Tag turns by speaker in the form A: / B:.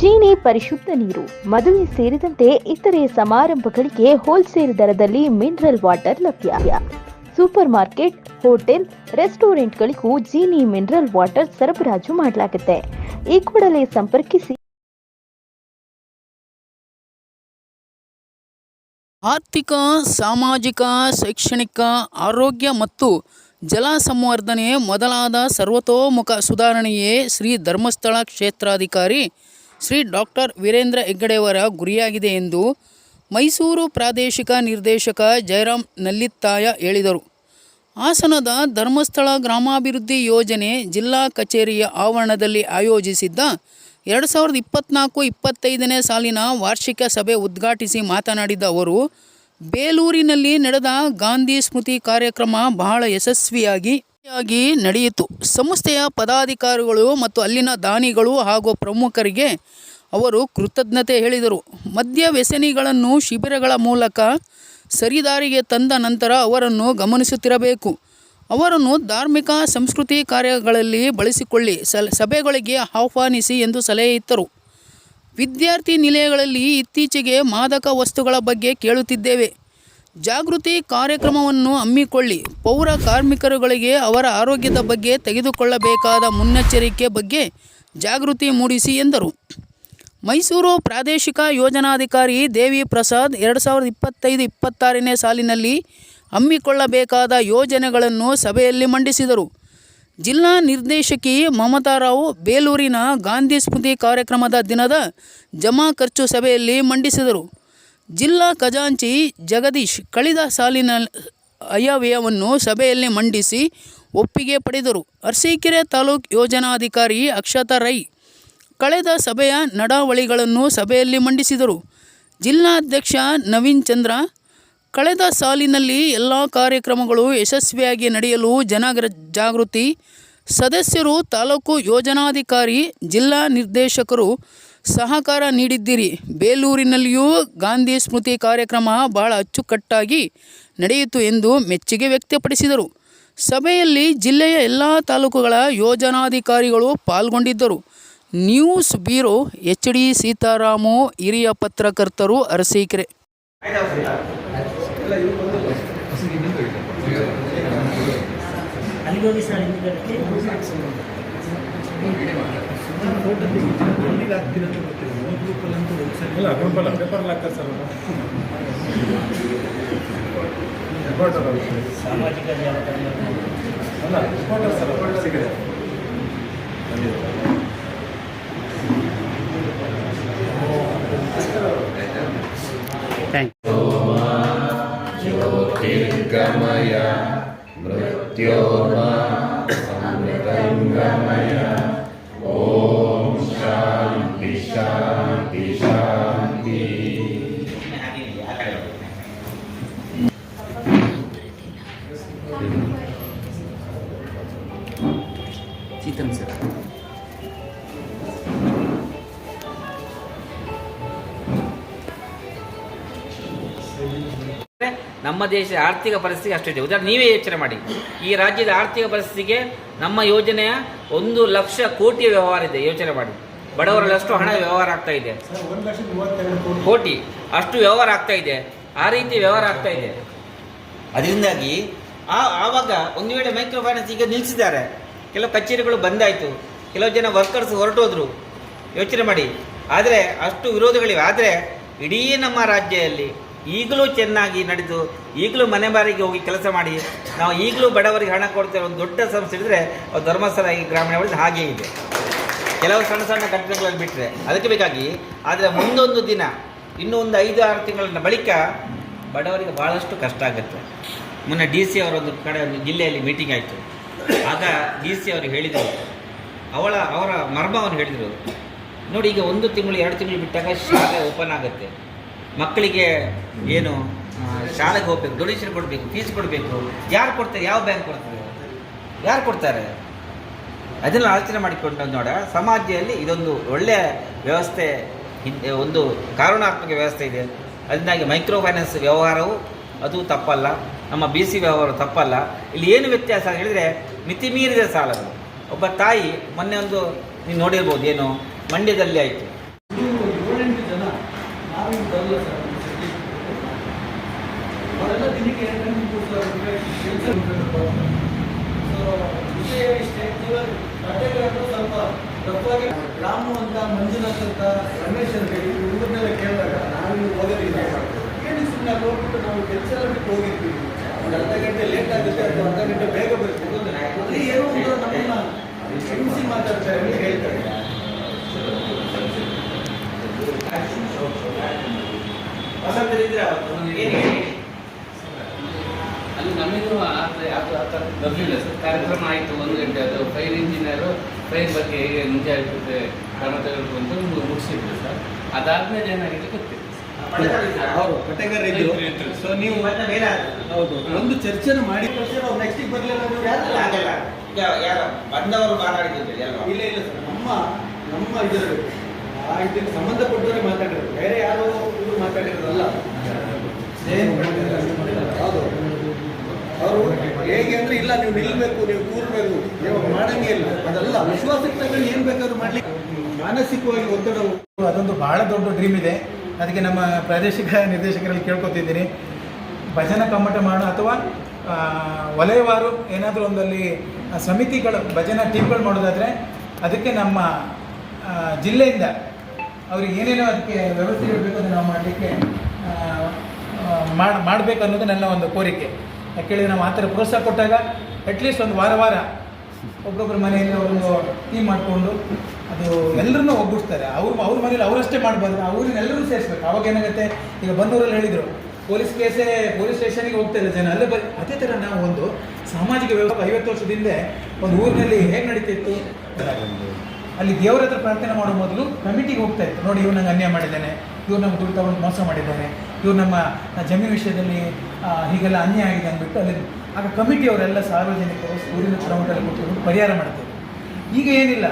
A: ಜೀನಿ ಪರಿಶುದ್ಧ ನೀರು, ಮದುವೆ ಸೇರಿದಂತೆ ಇತರೆ ಸಮಾರಂಭಗಳಿಗೆ ಹೋಲ್ಸೇಲ್ ದರದಲ್ಲಿ ಮಿನರಲ್ ವಾಟರ್ ಲಭ್ಯ. ಸೂಪರ್ ಮಾರ್ಕೆಟ್, ಹೋಟೆಲ್, ರೆಸ್ಟೋರೆಂಟ್ಗಳಿಗೂ ಜೀನಿ ಮಿನರಲ್ ವಾಟರ್ ಸರಬರಾಜು ಮಾಡಲಾಗುತ್ತೆ. ಈ ಕೂಡಲೇ ಸಂಪರ್ಕಿಸಿ.
B: ಆರ್ಥಿಕ, ಸಾಮಾಜಿಕ, ಶೈಕ್ಷಣಿಕ, ಆರೋಗ್ಯ ಮತ್ತು ಜಲ ಸಂವರ್ಧನೆ ಮೊದಲಾದ ಸರ್ವತೋಮುಖ ಸುಧಾರಣೆಯೇ ಶ್ರೀ ಧರ್ಮಸ್ಥಳ ಕ್ಷೇತ್ರಾಧಿಕಾರಿ ಶ್ರೀ ಡಾಕ್ಟರ್ ವೀರೇಂದ್ರ ಹೆಗ್ಗಡೆಯವರ ಗುರಿಯಾಗಿದೆ ಎಂದು ಮೈಸೂರು ಪ್ರಾದೇಶಿಕ ನಿರ್ದೇಶಕ ಜಯರಾಮ್ ನಲ್ಲಿತ್ತಾಯ ಹೇಳಿದರು. ಹಾಸನದ ಧರ್ಮಸ್ಥಳ ಗ್ರಾಮಾಭಿವೃದ್ಧಿ ಯೋಜನೆ ಜಿಲ್ಲಾ ಕಚೇರಿಯ ಆವರಣದಲ್ಲಿ ಆಯೋಜಿಸಿದ್ದ ಎರಡು ಸಾವಿರದ ಇಪ್ಪತ್ತ್ನಾಲ್ಕು ಇಪ್ಪತ್ತೈದನೇ ಸಾಲಿನ ವಾರ್ಷಿಕ ಸಭೆ ಉದ್ಘಾಟಿಸಿ ಮಾತನಾಡಿದ ಅವರು, ಬೇಲೂರಿನಲ್ಲಿ ನಡೆದ ಗಾಂಧಿ ಸ್ಮೃತಿ ಕಾರ್ಯಕ್ರಮ ಬಹಳ ಯಶಸ್ವಿಯಾಗಿ ಆಗಿ ನಡೆಯಿತು. ಸಂಸ್ಥೆಯ ಪದಾಧಿಕಾರಿಗಳು ಮತ್ತು ಅಲ್ಲಿನ ದಾನಿಗಳು ಹಾಗೂ ಪ್ರಮುಖರಿಗೆ ಅವರು ಕೃತಜ್ಞತೆ ಹೇಳಿದರು. ಮದ್ಯ ವ್ಯಸನಿಗಳನ್ನು ಶಿಬಿರಗಳ ಮೂಲಕ ಸರಿದಾರಿಗೆ ತಂದ ನಂತರ ಅವರನ್ನು ಗಮನಿಸುತ್ತಿರಬೇಕು. ಅವರನ್ನು ಧಾರ್ಮಿಕ ಸಂಸ್ಕೃತಿ ಕಾರ್ಯಗಳಲ್ಲಿ ಬಳಸಿಕೊಳ್ಳಿ. ಸಭೆಗಳಿಗೆ ಆಹ್ವಾನಿಸಿ ಎಂದು ಸಲಹೆ ಇತ್ತರು. ವಿದ್ಯಾರ್ಥಿ ನಿಲಯಗಳಲ್ಲಿ ಇತ್ತೀಚೆಗೆ ಮಾದಕ ವಸ್ತುಗಳ ಬಗ್ಗೆ ಕೇಳುತ್ತಿದ್ದೇವೆ. ಜಾಗೃತಿ ಕಾರ್ಯಕ್ರಮವನ್ನು ಹಮ್ಮಿಕೊಳ್ಳಿ. ಪೌರ ಕಾರ್ಮಿಕರುಗಳಿಗೆ ಅವರ ಆರೋಗ್ಯದ ಬಗ್ಗೆ ತೆಗೆದುಕೊಳ್ಳಬೇಕಾದ ಮುನ್ನೆಚ್ಚರಿಕೆ ಬಗ್ಗೆ ಜಾಗೃತಿ ಮೂಡಿಸಿ ಎಂದರು. ಮೈಸೂರು ಪ್ರಾದೇಶಿಕ ಯೋಜನಾಧಿಕಾರಿ ದೇವಿ ಪ್ರಸಾದ್ ಎರಡು ಸಾವಿರದ ಇಪ್ಪತ್ತೈದು ಇಪ್ಪತ್ತಾರನೇ ಸಾಲಿನಲ್ಲಿ ಹಮ್ಮಿಕೊಳ್ಳಬೇಕಾದ ಯೋಜನೆಗಳನ್ನು ಸಭೆಯಲ್ಲಿ ಮಂಡಿಸಿದರು. ಜಿಲ್ಲಾ ನಿರ್ದೇಶಕಿ ಮಮತಾ ರಾವ್ ಬೇಲೂರಿನ ಗಾಂಧಿ ಸ್ಮೃತಿ ಕಾರ್ಯಕ್ರಮದ ದಿನದ ಜಮಾ ಖರ್ಚು ಸಭೆಯಲ್ಲಿ ಮಂಡಿಸಿದರು. ಜಿಲ್ಲಾ ಖಜಾಂಚಿ ಜಗದೀಶ್ ಕಳೆದ ಸಾಲಿನ ಅಯವ್ಯಯವನ್ನು ಸಭೆಯಲ್ಲಿ ಮಂಡಿಸಿ ಒಪ್ಪಿಗೆ ಪಡೆದರು. ಅರಸೀಕೆರೆ ತಾಲೂಕು ಯೋಜನಾಧಿಕಾರಿ ಅಕ್ಷತಾ ರೈ ಕಳೆದ ಸಭೆಯ ನಡಾವಳಿಗಳನ್ನು ಸಭೆಯಲ್ಲಿ ಮಂಡಿಸಿದರು. ಜಿಲ್ಲಾಧ್ಯಕ್ಷ ನವೀನ್ ಚಂದ್ರ, ಕಳೆದ ಸಾಲಿನಲ್ಲಿ ಎಲ್ಲ ಕಾರ್ಯಕ್ರಮಗಳು ಯಶಸ್ವಿಯಾಗಿ ನಡೆಯಲು ಜನಗ್ರ ಜಾಗೃತಿ, ಸದಸ್ಯರು ತಾಲೂಕು ಯೋಜನಾಧಿಕಾರಿ, ಜಿಲ್ಲಾ ನಿರ್ದೇಶಕರು ಸಹಕಾರ ನೀಡಿದ್ದೀರಿ. ಬೇಲೂರಿನಲ್ಲಿಯೂ ಗಾಂಧಿ ಸ್ಮೃತಿ ಕಾರ್ಯಕ್ರಮ ಬಹಳ ಅಚ್ಚುಕಟ್ಟಾಗಿ ನಡೆಯಿತು ಎಂದು ಮೆಚ್ಚುಗೆ ವ್ಯಕ್ತಪಡಿಸಿದರು. ಸಭೆಯಲ್ಲಿ ಜಿಲ್ಲೆಯ ಎಲ್ಲ ತಾಲೂಕುಗಳ ಯೋಜನಾಧಿಕಾರಿಗಳು ಪಾಲ್ಗೊಂಡಿದ್ದರು. News bureau H D Sitaramu, ಹಿರಿಯ ಪತ್ರಕರ್ತರು ಅರಸೀಕೆರೆ.
C: ಅಲ್ಲಿಗೆ ಹೋಗಿ ಸರ್ ಹಿಂದ್ಗಡೆ
D: ಇಲ್ಲ ಗ್ರೂಪಲ್ಲ ಪೇಪರ್ ಹಾಕ್ತಾರೆ ಸರ್ ರಿಪೋರ್ಟರ್ ಸರ್
C: ಸಾಮಾಜಿಕ ಜಾಲತಾಣ
D: ಅಲ್ಲ ರಿಪೋರ್ಟರ್ ಸರ್ ರಿಪೋರ್ಟರ್ ಸಿಗಿದೆ.
E: ಗಮಯ ಮೃತ್ಯೋರ್ಮ ಶಾಂತಿ ಶಾಂತಿ
F: ನಮ್ಮ ದೇಶದ ಆರ್ಥಿಕ ಪರಿಸ್ಥಿತಿ ಅಷ್ಟಿದೆ ಉದಾಹರಣೆ, ನೀವೇ ಯೋಚನೆ ಮಾಡಿ. ಈ ರಾಜ್ಯದ ಆರ್ಥಿಕ ಪರಿಸ್ಥಿತಿಗೆ ನಮ್ಮ ಯೋಜನೆಯ ಒಂದು ಲಕ್ಷ ಕೋಟಿ ವ್ಯವಹಾರ ಇದೆ. ಯೋಚನೆ ಮಾಡಿ. ಬಡವರಲ್ಲಿ ಅಷ್ಟು ಹಣ ವ್ಯವಹಾರ ಆಗ್ತಾ ಇದೆ.
D: ಕೋಟಿ,
F: ಅಷ್ಟು ವ್ಯವಹಾರ ಆಗ್ತಾ ಇದೆ. ಆ ರೀತಿ ವ್ಯವಹಾರ ಆಗ್ತಾ ಇದೆ. ಅದರಿಂದಾಗಿ ಆ, ಆವಾಗ ಒಂದು ವೇಳೆ ಮೈಕ್ರೋ ಫೈನಾನ್ಸ್ ಈಗ ನಿಲ್ಲಿಸಿದ್ದಾರೆ ಕೆಲವು ಕಚೇರಿಗಳು ಬಂದಾಯಿತು. ಕೆಲವು ಜನ ವರ್ಕರ್ಸ್ ಹೊರಟೋದ್ರು. ಯೋಚನೆ ಮಾಡಿ. ಆದರೆ ಅಷ್ಟು ವಿರೋಧಗಳಿವೆ. ಆದರೆ ಇಡೀ ನಮ್ಮ ರಾಜ್ಯದಲ್ಲಿ ಈಗಲೂ ಚೆನ್ನಾಗಿ ನಡೆದು, ಈಗಲೂ ಮನೆ ಬಾರಿಗೆ ಹೋಗಿ ಕೆಲಸ ಮಾಡಿ, ನಾವು ಈಗಲೂ ಬಡವರಿಗೆ ಹಣ ಕೊಡ್ತೇವೆ ಒಂದು ದೊಡ್ಡ ಸಂಸ್ಥೆ ಇದ್ದರೆ ಧರ್ಮಸ್ಥಳ ಈ ಗ್ರಾಮೀಣ ಹಾಗೇ ಇದೆ. ಕೆಲವು ಸಣ್ಣ ಸಣ್ಣ ಘಟನೆಗಳಲ್ಲಿ ಬಿಟ್ಟರೆ ಅದಕ್ಕೆ ಬೇಕಾಗಿ, ಆದರೆ ಮುಂದೊಂದು ದಿನ ಇನ್ನೂ ಒಂದು ಐದು, ಆರು ತಿಂಗಳ ಬಳಿಕ ಬಡವರಿಗೆ ಭಾಳಷ್ಟು ಕಷ್ಟ ಆಗುತ್ತೆ. ಮೊನ್ನೆ ಡಿ ಸಿ ಅವರೊಂದು ಕಡೆ ಒಂದು ಜಿಲ್ಲೆಯಲ್ಲಿ ಮೀಟಿಂಗ್ ಆಯಿತು. ಆಗ ಡಿ ಸಿ ಅವರು ಹೇಳಿದರು, ಅವಳ, ಅವರ ಮರ್ಮವನ್ನು ಹೇಳಿದರು, ನೋಡಿ, ಈಗ ಒಂದು ತಿಂಗಳು, ಎರಡು ತಿಂಗಳು ಬಿಟ್ಟಾಗ ಶಾಲೆ ಓಪನ್ ಆಗುತ್ತೆ. ಮಕ್ಕಳಿಗೆ ಏನು ಶಾಲೆಗೆ ಹೋಗ್ಬೇಕು ಡೊನೇಷನ್ ಕೊಡಬೇಕು ಫೀಸ್ ಕೊಡಬೇಕು. ಯಾರು ಕೊಡ್ತಾರೆ? ಯಾವ ಬ್ಯಾಂಕ್ ಕೊಡ್ತಾರೆ? ಯಾರು ಕೊಡ್ತಾರೆ? ಅದನ್ನು ಆಲೋಚನೆ ಮಾಡಿಕೊಂಡು ನೋಡ, ಸಮಾಜದಲ್ಲಿ ಇದೊಂದು ಒಳ್ಳೆಯ ವ್ಯವಸ್ಥೆ ಒಂದು ಕಾರಣಾತ್ಮಕ ವ್ಯವಸ್ಥೆ ಇದೆ. ಅದರಿಂದಾಗಿ ಮೈಕ್ರೋ ಫೈನಾನ್ಸ್ ವ್ಯವಹಾರವು ಅದು ತಪ್ಪಲ್ಲ, ನಮ್ಮ ಬಿ ಸಿ ವ್ಯವಹಾರ ತಪ್ಪಲ್ಲ. ಇಲ್ಲಿ ಏನು ವ್ಯತ್ಯಾಸ ಅಂತ ಹೇಳಿದರೆ ಮಿತಿ ಮೀರಿದ ಸಾಲಗಳು. ಒಬ್ಬ ತಾಯಿ ಮೊನ್ನೆ ಒಂದು ನೀವು ನೋಡಿರ್ಬೋದು ಏನು, ಮಂಡ್ಯದಲ್ಲಿ ಆಯಿತು.
G: ಸರ್ ಸ್ವಲ್ಪ ತಪ್ಪಾಗಿ ರಾಮು ಅಂತ ಮಂಜುನಾಥ್ ಅಂತ ರಮೇಶ್ ಅಂತ ಹೇಳಿ ಇವ್ರನ್ನೆಲ್ಲ ಕೇಳಿದಾಗ ನಾವು ಹೋಗೋದಿಲ್ಲ ಹೇಳಿ ಸುಮ್ಮನೆ ಅಲ್ಲಿ ಹೋಗ್ಬಿಟ್ಟು ನಾವು ಕೆಲಸ ಬಿಟ್ಟು ಹೋಗಿರ್ತೀವಿ ಒಂದು ಅರ್ಧ ಗಂಟೆ ಲೇಟ್ ಆಗುತ್ತೆ ಅಥವಾ ಅರ್ಧ ಗಂಟೆ ಬೇಗ ಬರ್ತೀವಿ ಅದೇ ಏನೋ ಒಂದು ನಮ್ಮನ್ನ ಹಿಂಸಿ ಮಾತಾಡ್ತಾರೆ ಅಂತ ಹೇಳ್ತಾರೆ
F: ವಸಂತರಿದ್ರೆ ಏನು ಹೇಳಿ
H: ಅಲ್ಲಿ ನಮಗೂ ಆ ಥರ ಆ ಥರ ಬರಲಿಲ್ಲ ಸರ್. ಕಾರ್ಯಕ್ರಮ ಆಯಿತು ಒಂದು ಗಂಟೆ ಅದು ಫೈರ್ ಇಂಜಿನಿಯರು ಫೈರ್ ಬಗ್ಗೆ ಹೇಗೆ ಮುಂಜಾಗ್ರತೆ ಕ್ರಮ ತೆಗೆದುಕೊಂಡು ಮುಗಿಸಿದ್ರು ಸರ್. ಅದಾದ್ಮೇಲೆ ಏನಾಗಿದೆ ಗೊತ್ತಿಲ್ಲ ಸರ್.
G: ಅವರು ಕಟೆಗಾರ ಇದ್ರು. ಸೊ ನೀವು
F: ಮತ್ತೆ ಬೇರೆ
G: ಹೌದು ಒಂದು ಚರ್ಚೆನ ಮಾಡಿ ನಾವು ನೆಕ್ಸ್ಟ್ ಬರಲಿಲ್ಲ ನೀವು ಯಾರು
F: ಆಗಲ್ಲ? ಯಾ- ಯಾರು? ಬಂದವರು ಮಾತಾಡಿದ್ರು
G: ಇಲ್ಲ ಇಲ್ಲ ಸರ್. ನಮ್ಮ ನಮ್ಮ ಇದರಲ್ಲಿ ಆ ಇದಕ್ಕೆ ಸಂಬಂಧಪಟ್ಟವರೇ ಮಾತಾಡಿರೋದು. ಬೇರೆ ಯಾರೋ ಇವರು ಮಾತಾಡಿರೋದಲ್ಲ. ಹೌದು ಅವರು ಹೇಗೆ ಅಂದ್ರೆ, ಇಲ್ಲ, ನೀವು ನಿಲ್ಬೇಕು, ನೀವು ಕೂರ್ಬೇಕು, ನೀವು ಮಾಡಂಗೆ ಇಲ್ಲ. ಅದೆಲ್ಲ ವಿಶ್ವಾಸಕ್ಕೆ ತಗೊಂಡು ಏನ್ ಬೇಕಾದ್ರೂ ಮಾಡ್ಲಿಕ್ಕೆ ಮಾನಸಿಕವಾಗಿ ಒತ್ತಡ
I: ಅದೊಂದು ಬಹಳ ದೊಡ್ಡ ಡ್ರೀಮ್ ಇದೆ. ಅದಕ್ಕೆ ನಮ್ಮ ಪ್ರಾದೇಶಿಕ ನಿರ್ದೇಶಕರಲ್ಲಿ ಕೇಳ್ಕೊತಿದ್ದೀನಿ. ಭಜನ ಕಮ್ಮಟ ಮಾಡೋ ಅಥವಾ ವಲಯವಾರು ಏನಾದರೂ ಒಂದಲ್ಲಿ ಸಮಿತಿಗಳು, ಭಜನೆ ಟೀಮ್ಗಳು ಮಾಡೋದಾದರೆ, ಅದಕ್ಕೆ ನಮ್ಮ ಜಿಲ್ಲೆಯಿಂದ ಅವ್ರಿಗೆ ಏನೇನೋ ಅದಕ್ಕೆ ವ್ಯವಸ್ಥೆ ಇರಬೇಕು ಅದನ್ನು ನಾವು ಮಾಡಲಿಕ್ಕೆ ಮಾಡಿ ಮಾಡಬೇಕು ಅನ್ನೋದು ನನ್ನ ಒಂದು ಕೋರಿಕೆ. ಯಾಕೇಳಿದ್ರೆ ನಾವು ಆ ಥರ ಪ್ರೋತ್ಸಾಹ ಕೊಟ್ಟಾಗ ಅಟ್ಲೀಸ್ಟ್ ಒಂದು ವಾರ ವಾರ ಒಬ್ಬೊಬ್ಬರ ಮನೆಯಲ್ಲಿ ಒಂದು ಟೀಮ್ ಮಾಡಿಕೊಂಡು ಅದು ಎಲ್ಲರನ್ನೂ ಒಗ್ಗೂಡಿಸ್ತಾರೆ. ಅವ್ರು, ಅವ್ರ ಮನೇಲಿ ಅವರಷ್ಟೇ ಮಾಡ್ಬಾರ್ದು. ಎಲ್ಲರೂ ಸೇರಿಸ್ಬೇಕು. ಅವಾಗ ಏನಾಗುತ್ತೆ? ಈಗ ಬಂದವರಲ್ಲಿ ಹೇಳಿದರು, ಪೊಲೀಸ್ ಕೇಸೇ, ಪೊಲೀಸ್ ಸ್ಟೇಷನಿಗೆ ಹೋಗ್ತಾ ಇಲ್ಲ ಜನ. ಅಲ್ಲೇ ಬರೀ, ಅದೇ ಥರ ನಾವು ಒಂದು ಸಾಮಾಜಿಕ ವ್ಯವಸ್ಥೆ ಐವತ್ತು ವರ್ಷದ ಹಿಂದೆ ಒಂದು ಊರಿನಲ್ಲಿ ಹೇಗೆ ನಡೀತಿತ್ತು? ಅಲ್ಲಿ ದೇವರ ಹತ್ರ ಪ್ರಾರ್ಥನೆ ಮಾಡೋ ಮೊದಲು ಕಮಿಟಿಗೆ ಹೋಗ್ತಾ ಇತ್ತು. ನೋಡಿ, ಇವ್ರು ನಂಗೆ ಅನ್ಯಾಯ ಮಾಡಿದ್ದಾನೆ. ಇವ್ರು ನಮ್ಗೆ ದುಡ್ಡು ತಗೊಂಡು ಮೋಸ ಮಾಡಿದ್ದಾನೆ. ಇವ್ರು ನಮ್ಮ ಜಮೀನು ವಿಷಯದಲ್ಲಿ ಹೀಗೆಲ್ಲ ಅನ್ಯಾಯ ಆಗಿದೆ ಅಂದ್ಬಿಟ್ಟು ಅಲ್ಲಿ ಆಗ ಕಮಿಟಿಯವರೆಲ್ಲ ಸಾರ್ವಜನಿಕರು, ಊರಿನ ಚುನಾವಣೆಯಲ್ಲಿ ಕೊಟ್ಟು ಪರಿಹಾರ ಮಾಡ್ತಾರೆ ಈಗ ಏನಿಲ್ಲ.